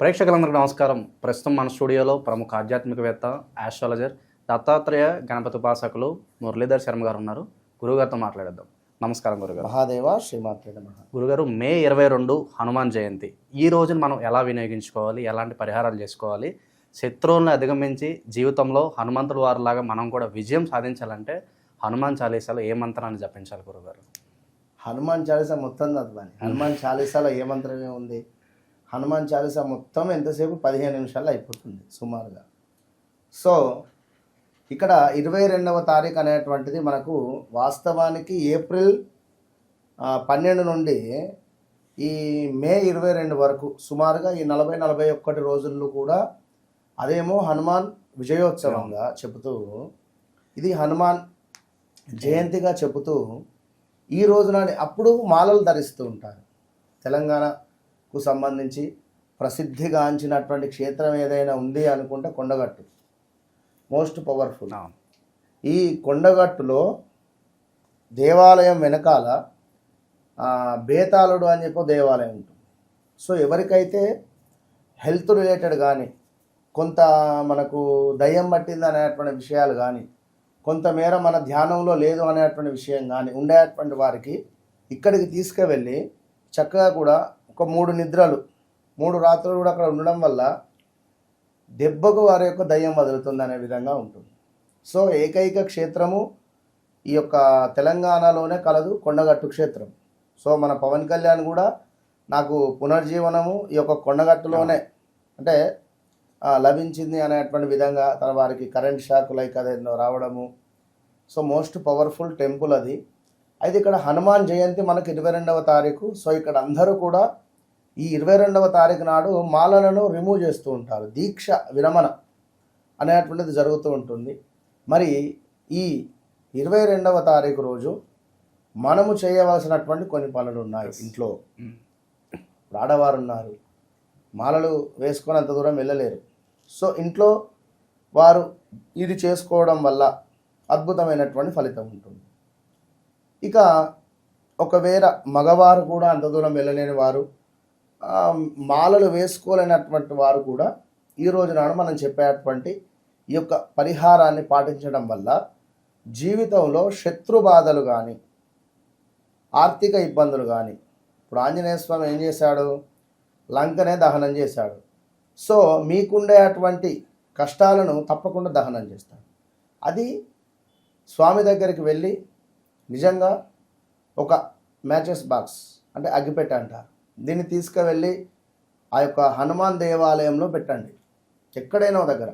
ప్రేక్షకులందరికీ నమస్కారం. ప్రస్తుతం మన స్టూడియోలో ప్రముఖ ఆధ్యాత్మికవేత్త ఆస్ట్రాలజర్ దత్తాత్రేయ గణపతి ఉపాసకులు మురళీధర్ శర్మ గారు ఉన్నారు. గురుగారితో మాట్లాడేద్దాం. నమస్కారం గురుగారు. మహాదేవ శ్రీమాత్రే గురుగారు మే ఇరవై రెండు హనుమాన్ జయంతి. ఈ రోజును మనం ఎలా వినియోగించుకోవాలి? ఎలాంటి పరిహారాలు చేసుకోవాలి? శత్రువులను అధిగమించి జీవితంలో హనుమంతుడు వారిలాగా మనం కూడా విజయం సాధించాలంటే హనుమాన్ చాలీసాలో ఏ మంత్రాన్ని జపించాలి గురుగారు? హనుమాన్ చాలీసా మొత్తం చదవాలి హనుమాన్ చాలీసాలో ఏ మంత్రమే ఉంది? హనుమాన్ చాలీసా మొత్తం ఎంతసేపు? పదిహేను నిమిషాల్లో అయిపోతుంది సుమారుగా. సో ఇక్కడ ఇరవై రెండవ తారీఖు అనేటువంటిది మనకు వాస్తవానికి ఏప్రిల్ పన్నెండు నుండి ఈ మే ఇరవై రెండు వరకు సుమారుగా ఈ నలభై నలభై ఒక్కటి రోజుల్లో కూడా అదేమో హనుమాన్ విజయోత్సవంగా చెబుతూ ఇది హనుమాన్ జయంతిగా చెబుతూ ఈ రోజున అప్పుడు మాలలు ధరిస్తూ ఉంటారు. తెలంగాణ తెలంగాణకు సంబంధించి ప్రసిద్ధిగాంచినటువంటి క్షేత్రం ఏదైనా ఉంది అనుకుంటే కొండగట్టు. Most powerful. ఈ కొండగట్టులో దేవాలయం వెనకాల బేతాళుడు అని చెప్పి దేవాలయం ఉంటుంది. సో ఎవరికైతే హెల్త్ రిలేటెడ్ కానీ కొంత మనకు దయ్యం పట్టింది అనేటువంటి విషయాలు కానీ కొంతమేర మన ధ్యానంలో లేదు అనేటువంటి విషయం కానీ ఉండేటువంటి వారికి ఇక్కడికి తీసుకువెళ్ళి చక్కగా కూడా ఒక మూడు నిద్రలు మూడు రాత్రులు కూడా అక్కడ ఉండడం వల్ల దెబ్బకు వారి యొక్క దయ్యం వదులుతుంది అనే విధంగా ఉంటుంది. సో ఏకైక క్షేత్రము ఈ యొక్క తెలంగాణలోనే కలదు కొండగట్టు క్షేత్రం. సో మన పవన్ కళ్యాణ్ కూడా నాకు పునర్జీవనము ఈ యొక్క కొండగట్టులోనే అంటే లభించింది అనేటువంటి విధంగా తన వారికి కరెంట్ షాక్ లైక్ అదేందో రావడము. సో మోస్ట్ పవర్ఫుల్ టెంపుల్ అది. అయితే ఇక్కడ హనుమాన్ జయంతి మనకు ఇరవై రెండవ తారీఖు. సో ఇక్కడ అందరూ కూడా ఈ ఇరవై రెండవ తారీఖు నాడు మాలలను రిమూవ్ చేస్తూ ఉంటారు. దీక్ష విరమణ అనేటువంటిది జరుగుతూ ఉంటుంది. మరి ఈ ఇరవై రెండవ తారీఖు రోజు మనము చేయవలసినటువంటి కొన్ని పనులు ఉన్నాయి ఇంట్లో. ఇప్పుడు ఆడవారు ఉన్నారు. మాలలు వేసుకొని అంత దూరం వెళ్ళలేరు. సో ఇంట్లో వారు ఇది చేసుకోవడం వల్ల అద్భుతమైనటువంటి ఫలితం ఉంటుంది. ఇక ఒకవేళ మగవారు కూడా అంత దూరం వెళ్ళలేని వారు మాలలు వేసుకోలేనటువంటి వారు కూడా ఈ రోజు నాడు మనం చెప్పేటువంటి ఈ యొక్క పరిహారాన్ని పాటించడం వల్ల జీవితంలో శత్రు బాధలు కానీ ఆర్థిక ఇబ్బందులు కానీ ఇప్పుడు ఆంజనేయ స్వామి ఏం చేశాడు? లంకనే దహనం చేశాడు. సో మీకుండే అటువంటి కష్టాలను తప్పకుండా దహనం చేస్తాడు. అది స్వామి దగ్గరికి వెళ్ళి నిజంగా ఒక మ్యాచెస్ బాక్స్ అంటే అగ్గిపెట్ట అంటారు. దీన్ని తీసుకువెళ్ళి ఆ యొక్క హనుమాన్ దేవాలయంలో పెట్టండి. ఎక్కడైనా దగ్గర.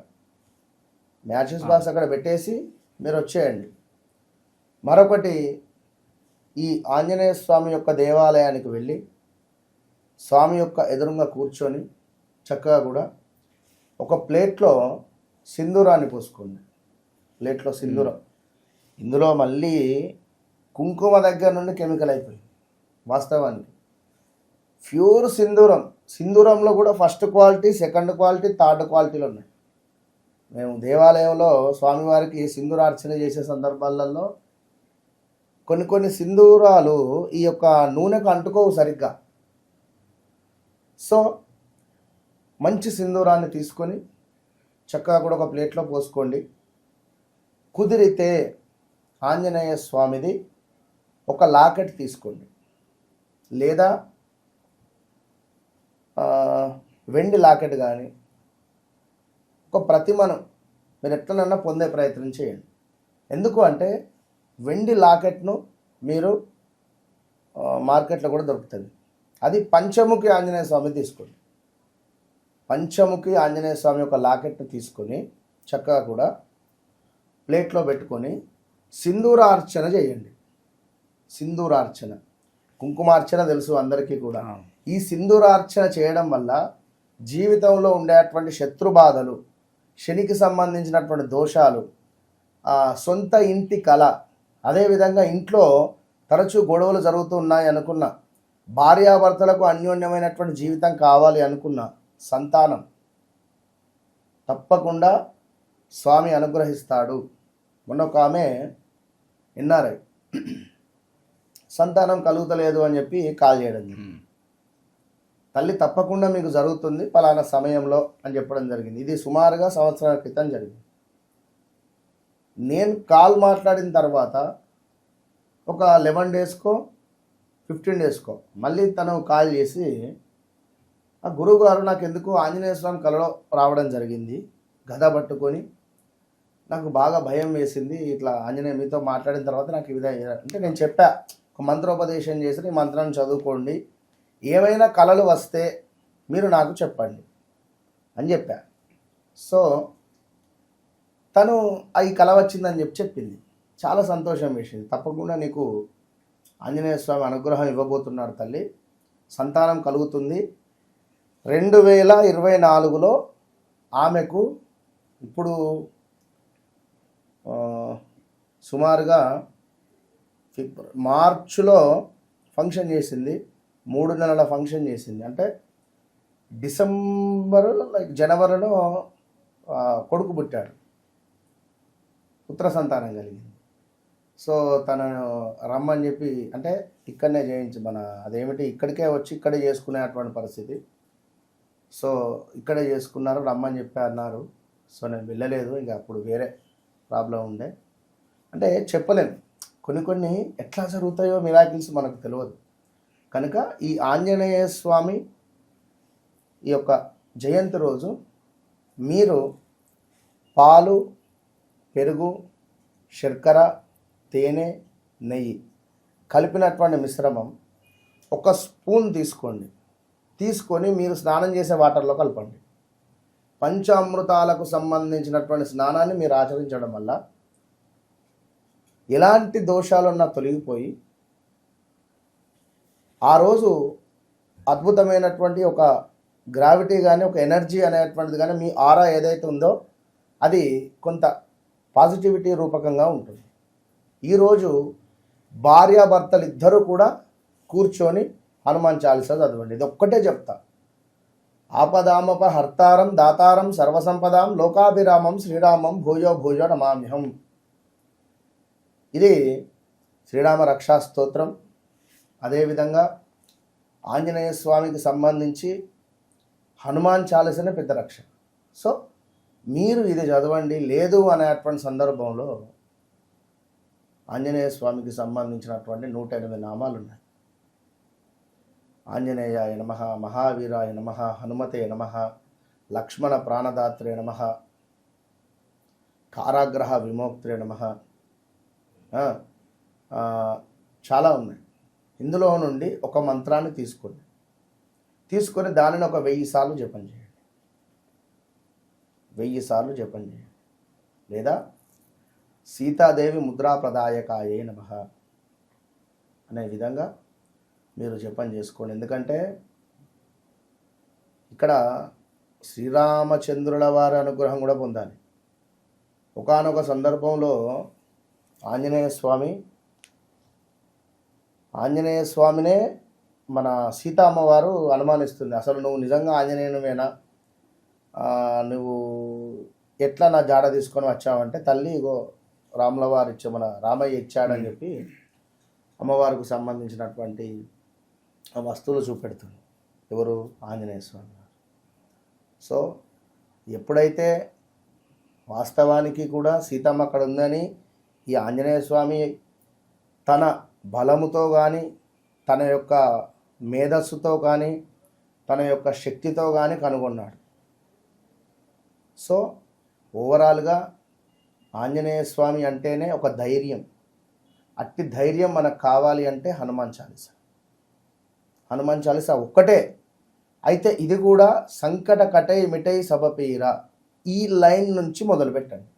మ్యాచెస్ బాక్స్ అక్కడ పెట్టేసి మీరు వచ్చేయండి. మరొకటి ఈ ఆంజనేయ స్వామి యొక్క దేవాలయానికి వెళ్ళి స్వామి యొక్క ఎదురుగా కూర్చొని చక్కగా కూడా ఒక ప్లేట్లో సింధూరాన్ని పోసుకోండి. ప్లేట్లో సింధూరం. ఇందులో మళ్ళీ కుంకుమ దగ్గర నుండి కెమికల్ అయిపోయింది. వాస్తవానికి. ప్యూర్ సింధూరం. సింధూరంలో కూడా first quality second quality third క్వాలిటీలు ఉన్నాయి. మేము దేవాలయంలో స్వామివారికి సింధూరార్చన చేసే సందర్భాలలో కొన్ని కొన్ని సింధూరాలు ఈ యొక్క నూనెకు అంటుకోవు సరిగ్గా. సో మంచి సింధూరాన్ని తీసుకొని చక్కగా కూడా ఒక ప్లేట్లో పోసుకోండి. కుదిరితే ఆంజనేయ స్వామిది ఒక లాకెట్ తీసుకోండి. లేదా వెండి లాకెట్ కానీ ఒక ప్రతిమను మీరు ఎట్లనన్నా పొందే ప్రయత్నం చేయండి. ఎందుకు అంటే వెండి లాకెట్ను మీరు మార్కెట్లో కూడా దొరుకుతుంది. అది పంచముఖి ఆంజనేయ స్వామి తీసుకోండి పంచముఖి ఆంజనేయ స్వామి యొక్క లాకెట్ను తీసుకొని చక్కగా కూడా ప్లేట్లో పెట్టుకొని సింధూరార్చన చేయండి. సింధూరార్చన కుంకుమార్చన తెలుసు అందరికీ కూడా. ఈ సింధూరార్చన చేయడం వల్ల జీవితంలో ఉండేటువంటి శత్రు బాధలు శనికి సంబంధించినటువంటి దోషాలు సొంత ఇంటి కళ అదేవిధంగా ఇంట్లో తరచూ గొడవలు జరుగుతూ ఉన్నాయి అనుకున్న భార్యాభర్తలకు అన్యోన్యమైనటువంటి జీవితం కావాలి అనుకున్న సంతానం తప్పకుండా స్వామి అనుగ్రహిస్తాడు మొన్న ఒక ఆమె ఎన్ఆర్ఐ సంతానం కలుగుతలేదు అని చెప్పి కాల్ చేయడం జరిగింది. తల్లి తప్పకుండా మీకు జరుగుతుంది పలానా సమయంలో అని చెప్పడం జరిగింది. ఇది సుమారుగా సంవత్సరాల క్రితం జరిగింది. నేను కాల్ మాట్లాడిన తర్వాత ఒక లెవెన్ డేస్కో ఫిఫ్టీన్ డేస్కో మళ్ళీ తను కాల్ చేసి ఆ గురువు గారు నాకు ఎందుకు ఆంజనేయ స్వామి కలలో రావడం జరిగింది? గద పట్టుకొని నాకు బాగా భయం వేసింది. ఇట్లా ఆంజనేయ మీతో మాట్లాడిన తర్వాత నాకు ఈ విధంగా అంటే నేను చెప్పా ఒక మంత్రోపదేశం చేసి మంత్రాన్ని చదువుకోండి. ఏవైనా కళలు వస్తే మీరు నాకు చెప్పండి అని చెప్పా. సో తను ఆ ఈ కళ వచ్చిందని చెప్పి చెప్పింది. చాలా సంతోషం వేసింది. తప్పకుండా నీకు ఆంజనేయ స్వామి అనుగ్రహం ఇవ్వబోతున్నాడు తల్లి. సంతానం కలుగుతుంది. రెండు వేల ఇరవై నాలుగులో ఆమెకు ఇప్పుడు సుమారుగా ఫిబ్ర మార్చిలో ఫంక్షన్ చేసింది. మూడు నెలల ఫంక్షన్ చేసింది. అంటే డిసెంబర్ లైక్ జనవరిలో కొడుకు పుట్టాడు. పుత్ర సంతానం కలిగింది. సో తను రమ్మని చెప్పి అంటే ఇక్కడనే చేయించి మన అదేమిటి ఇక్కడికే వచ్చి ఇక్కడే చేసుకునేటువంటి పరిస్థితి. సో ఇక్కడే చేసుకున్నారు రమ్మని చెప్పి అన్నారు. సో నేను వెళ్ళలేదు ఇంకా అప్పుడు వేరే ప్రాబ్లం ఉండే. అంటే చెప్పలేము కొన్ని కొన్ని ఎట్లా జరుగుతాయో మిరాకిల్స్ మనకు తెలియదు. కనుక ఈ ఆంజనేయ స్వామి ఈ యొక్క జయంతి రోజు మీరు పాలు పెరుగు శర్కర తేనె నెయ్యి కలిపినటువంటి మిశ్రమం ఒక స్పూన్ తీసుకోండి. తీసుకొని మీరు స్నానం చేసే వాటర్లో కలపండి. పంచామృతాలకు సంబంధించినటువంటి స్నానాన్ని మీరు ఆచరించడం వల్ల ఎలాంటి దోషాలున్నా తొలగిపోయి ఆ రోజు అద్భుతమైనటువంటి ఒక గ్రావిటీ కానీ ఒక ఎనర్జీ అనేటువంటిది కానీ మీ ఆరా ఏదైతే ఉందో అది కొంత పాజిటివిటీ రూపకంగా ఉంటుంది. ఈరోజు భార్యాభర్తలు ఇద్దరూ కూడా కూర్చొని హనుమాన్ చాలీసా చదవండి. ఇది ఒక్కటే చెప్తా. ఆపదామప హర్తారం దాతారం సర్వసంపదాం లోకాభిరామం శ్రీరామం భూజో భూజో నమామ్యహం. ఇది శ్రీరామ రక్షా స్తోత్రం. అదేవిధంగా ఆంజనేయ స్వామికి సంబంధించి హనుమాన్ చాలీసనే పెద్ద రక్ష. సో మీరు ఇది చదవండి. లేదు అనేటువంటి సందర్భంలో ఆంజనేయ స్వామికి సంబంధించినటువంటి నూట ఎనిమిది నామాలు ఉన్నాయి ఆంజనేయాయ నమ మహావీరాయ నమ హనుమతే నమ లక్ష్మణ ప్రాణదాత్రే నమ కారాగ్రహ విమోక్త్రే నమ. చాలా ఉన్నాయి. ఇందులో నుండి ఒక మంత్రాన్ని తీసుకోండి. తీసుకొని దానిని ఒక వెయ్యి సార్లు జపం చేయండి. వెయ్యి సార్లు జపం చేయండి. లేదా సీతాదేవి ముద్రాప్రదాయకాయే నమ అనే విధంగా మీరు జపం చేసుకోండి. ఎందుకంటే ఇక్కడ శ్రీరామచంద్రుల వారి అనుగ్రహం కూడా పొందాలి. ఒకానొక సందర్భంలో ఆంజనేయ స్వామి ఆంజనేయ స్వామినే మన సీతా అమ్మవారు అనుమానిస్తుంది. అసలు నువ్వు నిజంగా ఆంజనేయునివేనా? నువ్వు ఎట్లా నా జాడ తీసుకొని వచ్చావంటే తల్లి ఇగో రాముల వారు ఇచ్చే మన రామయ్య ఇచ్చాడని చెప్పి అమ్మవారికి సంబంధించినటువంటి వస్తువులు చూపెడుతుంది. ఎవరు? ఆంజనేయ స్వామి సో ఎప్పుడైతే వాస్తవానికి కూడా సీతమ్మ అక్కడ ఉందని ఈ ఆంజనేయ స్వామి తన బలముతో కానీ తన యొక్క మేధస్సుతో కానీ తన యొక్క శక్తితో కానీ కనుగొన్నాడు. సో ఓవరాల్గా ఆంజనేయ స్వామి అంటేనే ఒక ధైర్యం. అట్టి ధైర్యం మనకు కావాలి అంటే హనుమాన్ చాలీస. హనుమాన్ చాలీస ఒక్కటే. అయితే ఇది కూడా సంకట కటై మిటై సబపీర ఈ లైన్ నుంచి మొదలుపెట్టండి.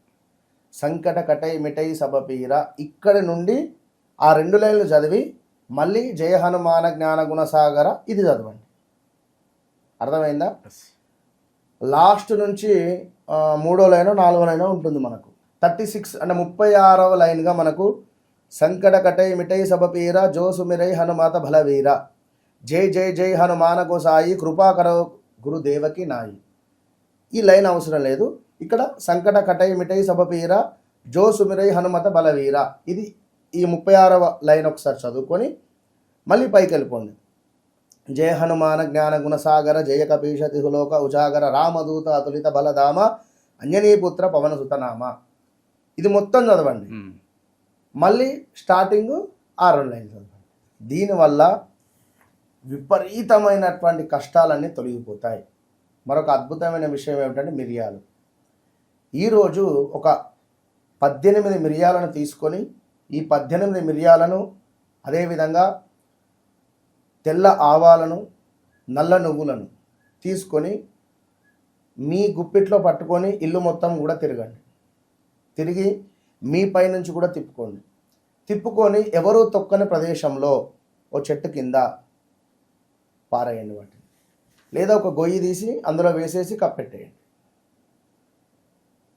సంకట కటై మిటై సబపీర ఇక్కడి నుండి ఆ రెండు లైన్లు చదివి మళ్ళీ జయ హనుమాన జ్ఞాన గుణసాగర ఇది చదవండి. అర్థమైందా? లాస్ట్ నుంచి మూడో లైన్ నాలుగో లైన్ ఉంటుంది మనకు. థర్టీ సిక్స్ అంటే ముప్పై ఆరవ లైన్గా మనకు సంకట కటై మిటై సబపీర జోసుమిరై హనుమాత బలవీర. జై జై జై హనుమాన గోసాయి కృపాకర గురుదేవకి నాయి. ఈ లైన్ అవసరం లేదు. ఇక్కడ సంకట కటై మిటై సబపీర జోసుమిరై హనుమత బలవీర. ఇది ఈ ముప్పై ఆరవ లైన్ ఒకసారి చదువుకొని మళ్ళీ పైకి వెళ్ళిపోండి జయ హనుమాన జ్ఞాన గుణసాగర జయ కపీష తిహులోక ఉజాగర రామదూత అతులిత బలధామ అంజనీపుత్ర పవనసుతనామ ఇది మొత్తం చదవండి. మళ్ళీ స్టార్టింగ్ ఆ రెండు లైన్లు చదవండి. దీనివల్ల విపరీతమైనటువంటి కష్టాలన్నీ తొలగిపోతాయి. మరొక అద్భుతమైన విషయం ఏమిటంటే మిరియాలు. ఈరోజు ఒక పద్దెనిమిది మిరియాలను తీసుకొని ఈ పద్దెనిమిది మిరియాలను అదేవిధంగా తెల్ల ఆవాలను నల్ల నువ్వులను తీసుకొని మీ గుప్పిట్లో పట్టుకొని ఇల్లు మొత్తం కూడా తిరగండి. తిరిగి మీ పై నుంచి కూడా తిప్పుకోండి. తిప్పుకొని ఎవరు తొక్కని ప్రదేశంలో ఓ చెట్టు కింద పారేయండి వాటిని. లేదా ఒక గొయ్యి తీసి అందులో వేసేసి కప్పెట్టేయండి.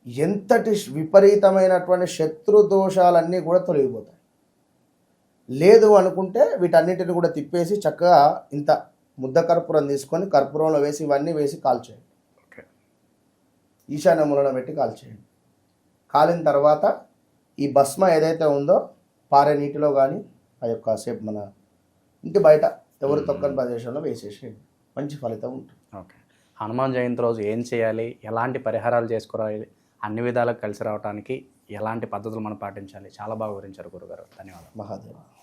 ఎంతటి విపరీతమైనటువంటి శత్రు దోషాలన్నీ కూడా తొలగిపోతాయి. లేదు అనుకుంటే వీటన్నిటిని కూడా తిప్పేసి చక్కగా ఇంత ముద్ద కర్పూరం తీసుకొని కర్పూరంలో వేసి ఇవన్నీ వేసి కాల్చేయండి. ఓకే. ఈశాన్య మూలన పెట్టి కాల్చేయండి. కాలిన తర్వాత ఈ భస్మ ఏదైతే ఉందో పారే నీటిలో కానీ ఆ యొక్క సేపు మన ఇంటి బయట ఎవరు తొక్కని ప్రదేశంలో వేసేసేయండి. మంచి ఫలితం ఉంటుంది. ఓకే. హనుమాన్ జయంతి రోజు ఏం చేయాలి? ఎలాంటి పరిహారాలు చేసుకోవాలి? అన్ని విధాలకు కలిసి రావడానికి ఎలాంటి పద్ధతులు మనం పాటించాలి? చాలా బాగా వివరించారు గురుగారు. ధన్యవాదాలు. మహాదేవ్.